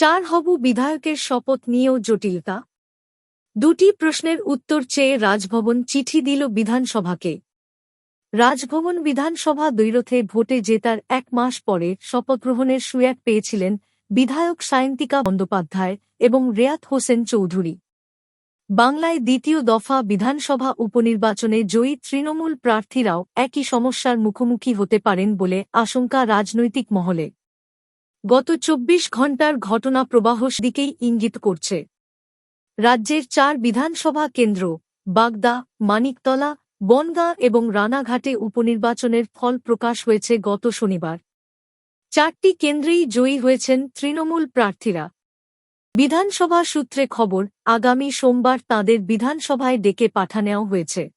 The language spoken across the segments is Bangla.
চার হবু বিধায়কের শপথ নিয়েও জটিলতা? দুটি প্রশ্নের উত্তর চেয়ে রাজভবন চিঠি দিল বিধানসভাকে। রাজভবন বিধানসভা দৈরথে ভোটে জেতার এক মাস পরে শপথগ্রহণের সুয়াক পেয়েছিলেন বিধায়ক সায়ন্তিকা বন্দ্যোপাধ্যায় এবং রেয়াত হোসেন চৌধুরী। বাংলায় দ্বিতীয় দফা বিধানসভা উপনির্বাচনে জয়ী তৃণমূল প্রার্থীরাও একই সমস্যার মুখোমুখি হতে পারেন বলে আশঙ্কা রাজনৈতিক মহলে। গত চব্বিশ ঘণ্টার ঘটনা প্রবাহ দিকেই ইঙ্গিত করছে। রাজ্যের চার বিধানসভা কেন্দ্র, বাগদা, মানিকতলা, বনগাঁ এবং রানাঘাটে উপনির্বাচনের ফল প্রকাশ হয়েছে গত শনিবার। চারটি কেন্দ্রেই জয়ী হয়েছেন তৃণমূল প্রার্থীরা। বিধানসভা সূত্রে খবর, আগামী সোমবার তাদের বিধানসভায় ডেকে পাঠানেও হয়েছে।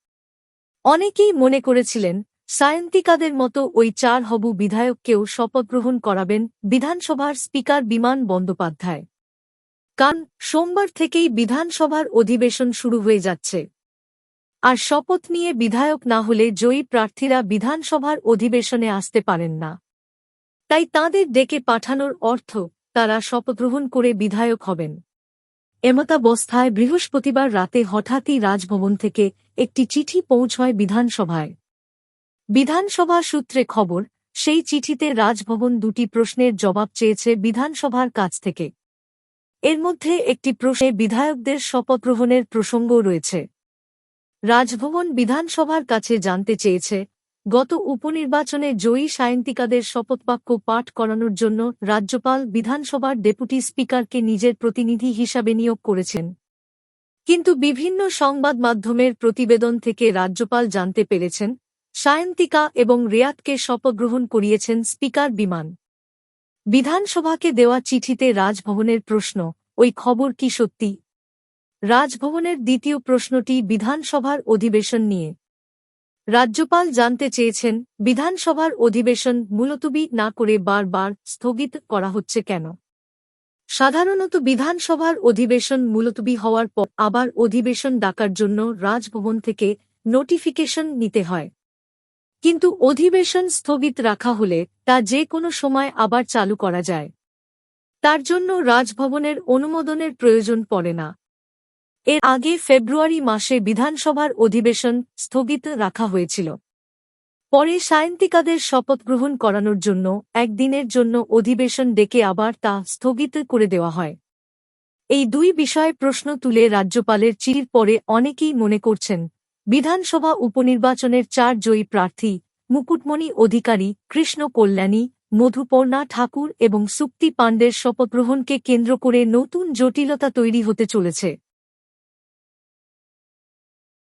অনেকেই মনে করেছিলেন সায়ন্তিকাদের মতো ওই চার হবু বিধায়ককেও শপথগ্রহণ করাবেন বিধানসভার স্পিকার বিমান বন্দ্যোপাধ্যায়। কারণ সোমবার থেকেই বিধানসভার অধিবেশন শুরু হয়ে যাচ্ছে। আর শপথ নিয়ে বিধায়ক না হলে জয়ী প্রার্থীরা বিধানসভার অধিবেশনে আসতে পারেন না। তাই তাঁদের ডেকে পাঠানোর অর্থ তারা শপথগ্রহণ করে বিধায়ক হবেন। এমতাবস্থায় বৃহস্পতিবার রাতে হঠাৎই রাজভবন থেকে একটি চিঠি পৌঁছয় বিধানসভায়। বিধানসভা সূত্রে খবর, সেই চিঠিতে রাজভবন দুটি প্রশ্নের জবাব চেয়েছে বিধানসভার কাছ থেকে। এর মধ্যে একটি প্রশ্নে বিধায়কদের শপথগ্রহণের প্রসঙ্গও রয়েছে। রাজভবন বিধানসভার কাছে জানতে চেয়েছে, গত উপনির্বাচনে জয়ী সায়ন্তিকাদের শপথবাক্য পাঠ করানোর জন্য রাজ্যপাল বিধানসভার ডেপুটি স্পিকারকে নিজের প্রতিনিধি হিসাবে নিয়োগ করেছেন। কিন্তু বিভিন্ন সংবাদ মাধ্যমের প্রতিবেদন থেকে রাজ্যপাল জানতে পেরেছেন সায়ন্তিকা এবং রেয়াতকে শপগ্রহণ করিয়েছেন স্পিকার বিমান। বিধানসভাকে দেওয়া চিঠিতে রাজভবনের প্রশ্ন, ওই খবর কি সত্যি? রাজভবনের দ্বিতীয় প্রশ্নটি বিধানসভার অধিবেশন নিয়ে। রাজ্যপাল জানতে চেয়েছেন, বিধানসভার অধিবেশন মুলতবি না করে বারবার স্থগিত করা হচ্ছে কেন? সাধারণত বিধানসভার অধিবেশন মুলতবি হওয়ার পর আবার অধিবেশন ডাকার জন্য রাজভবন থেকে নোটিফিকেশন নিতে হয়। কিন্তু অধিবেশন স্থগিত রাখা হলে তা যে কোনো সময় আবার চালু করা যায়। তার জন্য রাজভবনের অনুমোদনের প্রয়োজন পড়ে না। এর আগে ফেব্রুয়ারি মাসে বিধানসভার অধিবেশন স্থগিত রাখা হয়েছিল। পরে সায়ন্তিকাদের শপথ গ্রহণ করানোর জন্য একদিনের জন্য অধিবেশন ডেকে আবার তা স্থগিত করে দেওয়া হয়। এই দুই বিষয়ে প্রশ্ন তুলে রাজ্যপালের চির পরে অনেকেই মনে করছেন বিধানসভা উপনির্বাচনের চার জয়ী প্রার্থী মুকুটমণি অধিকারী কৃষ্ণ কল্যাণী মধুপর্ণা ঠাকুর এবং সুক্তি পাণ্ডের শপথগ্রহণকে কেন্দ্র করে নতুন জটিলতা তৈরি হতে চলেছে।